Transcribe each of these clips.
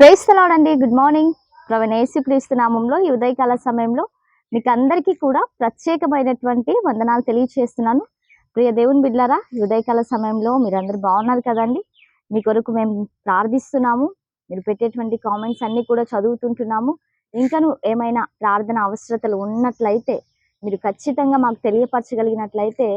ప్రేస్తలాడండి good morning ప్రవణ ఏసు క్రీస్తు నామంలో ఈ ఉదయకాల సమయంలో మీకు అందరికీ కూడా ప్రత్యేకమైనటువంటి వందనాలు తెలియచేస్తున్నాను. ప్రియ దేవుని బిడ్లరా ఈ ఉదయకాల సమయంలో మీరందరూ బాగున్నారు కదండి? మీ కొరకు మేము ప్రార్థిస్తున్నాము. మీరు పెట్టేటువంటి కామెంట్స్ అన్ని కూడా చదువుతుంటున్నాము. ఇంకను ఏమైనా ప్రార్థన అవసరతలు ఉన్నట్లయితే మీరు ఖచ్చితంగా మాకు తెలియపరచగలిగినట్లయితే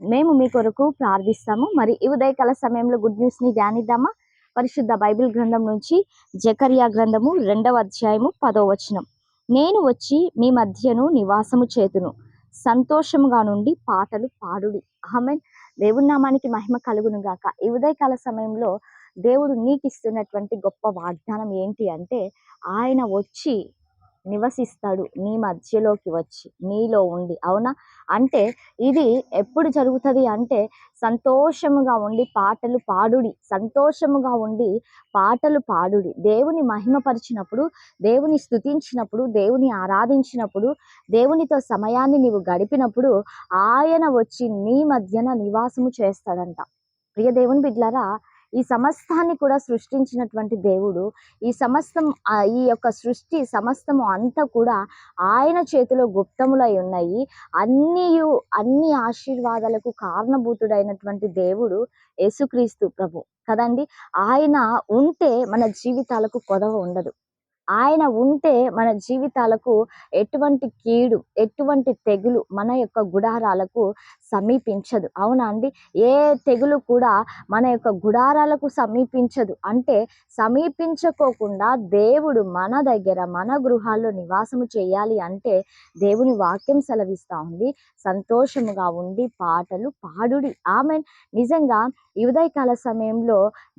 మేము మీ కొరకు ప్రార్థిస్తాము. మరి ఈ ఉదయకాల సమయంలో గుడ్ న్యూస్ని ధ్యానిద్దామా? పరిశుద్ధ బైబిల్ గ్రంథం నుంచి జకరియా గ్రంథము రెండవ అధ్యాయము పదో వచనం. నేను వచ్చి మీ మధ్యను నివాసము చేతును. సంతోషముగా నుండి పాటలు పాడుడి. ఆమెన్. దేవుని నామానికి మహిమ కలుగును గాక. ఈ ఉదయకాల సమయంలో దేవుడు నీకు ఇస్తున్నటువంటి గొప్ప వాగ్దానం ఏంటి అంటే ఆయన వచ్చి నివసిస్తాడు. నీ మధ్యలోకి వచ్చి నీలో ఉండి. అవునా? అంటే ఇది ఎప్పుడు జరుగుతుంది అంటే సంతోషముగా ఉండి పాటలు పాడుడి. సంతోషముగా ఉండి పాటలు పాడుడి. దేవుని మహిమపరిచినప్పుడు దేవుని స్తుతించినప్పుడు దేవుని ఆరాధించినప్పుడు దేవునితో సమయాన్ని నీవు గడిపినప్పుడు ఆయన వచ్చి నీ మధ్యన నివాసము చేస్తాడంట. ప్రియ దేవుని బిడ్లారా ఈ సమస్తాన్ని కూడా సృష్టించినటువంటి దేవుడు ఈ సమస్తం ఈ యొక్క సృష్టి సమస్తము అంతా కూడా ఆయన చేతిలో గుప్తములై ఉన్నాయి. అన్నియు అన్ని ఆశీర్వాదాలకు కారణభూతుడైనటువంటి దేవుడు యేసుక్రీస్తు ప్రభు. కదండి? ఆయన ఉంటే మన జీవితాలకు కొదవ ఉండదు. ఆయన ఉంటే మన జీవితాలకు ఎటువంటి కీడు ఎటువంటి తెగులు మన యొక్క గుడారాలకు సమీపించదు. అవునా అండి? ఏ తెగులు కూడా మన యొక్క గుడారాలకు సమీపించదు. అంటే సమీపించకోకుండా దేవుడు మన దగ్గర మన గృహాల్లో నివాసము చేయాలి అంటే దేవుని వాక్యం సెలవిస్తూ ఉంది. సంతోషముగా ఉండి పాటలు పాడుడి. ఆమె నిజంగా ఉదయకాల సమయంలో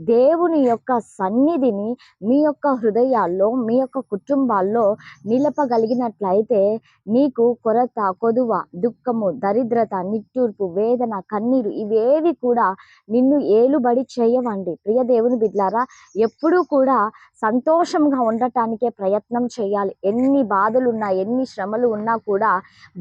దేవుని యొక్క సన్నిధిని మీ యొక్క హృదయాల్లో మీ యొక్క కుటుంబాల్లో నిలపగలిగినట్లయితే నీకు కొరత కొదువ దుఃఖము దరిద్రత నిట్టూర్పు వేదన కన్నీరు ఇవేవి కూడా నిన్ను ఏలుబడి చేయవండి. ప్రియ దేవుని బిడ్లారా ఎప్పుడూ కూడా సంతోషంగా ఉండటానికే ప్రయత్నం చేయాలి. ఎన్ని బాధలు ఉన్నా ఎన్ని శ్రమలు ఉన్నా కూడా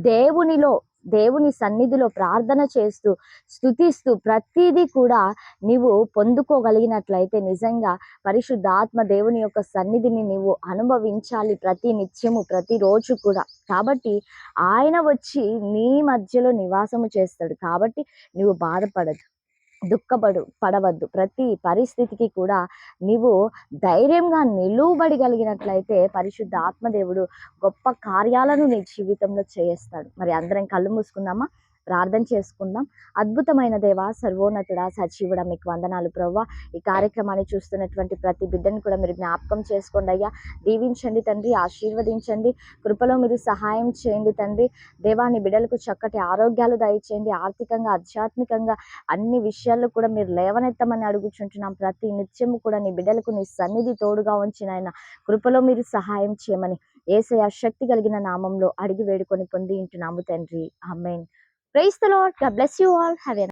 దేవునిలో దేవుని సన్నిధిలో ప్రార్థన చేస్తూ స్థుతిస్తూ ప్రతిదీ కూడా నీవు పొందుకోగలిగినట్లయితే నిజంగా పరిశుద్ధాత్మ దేవుని యొక్క సన్నిధిని నీవు అనుభవించాలి ప్రతి నిత్యము ప్రతిరోజు కూడా. కాబట్టి ఆయన వచ్చి నీ మధ్యలో నివాసము చేస్తాడు. కాబట్టి నువ్వు బాధపడదు. దుఃఖపడు పడవద్దు. ప్రతి పరిస్థితికి కూడా నీవు ధైర్యంగా నిలువబడగలిగినట్లయితే పరిశుద్ధ ఆత్మదేవుడు గొప్ప కార్యాలను నీ జీవితంలో చేస్తాడు. మరి అందరం కళ్ళు మూసుకుందామా? ప్రార్థన చేసుకుందాం. అద్భుతమైన దేవ సర్వోన్నతుడ సజీవుడ మీకు వందనాలు ప్రవ్వ. ఈ కార్యక్రమాన్ని చూస్తున్నటువంటి ప్రతి బిడ్డను కూడా మీరు జ్ఞాపకం చేసుకోండి అయ్యా. దీవించండి తండ్రి ఆశీర్వదించండి. కృపలో మీరు సహాయం చేయండి తండ్రి. దేవాని బిడ్డలకు చక్కటి ఆరోగ్యాలు దయచేయండి. ఆర్థికంగా ఆధ్యాత్మికంగా అన్ని విషయాల్లో కూడా మీరు లేవనెత్తమని అడుగుచుంటున్నాం. ప్రతి నిత్యము కూడా నీ బిడ్డలకు నీ సన్నిధి తోడుగా ఉంచిన ఆయన. కృపలో మీరు సహాయం చేయమని ఏసయ శక్తి కలిగిన నామంలో అడిగి వేడుకొని పొంది ఇంటున్నాము తండ్రి. అమ్మేన్ Praise the Lord. God bless you all. Have a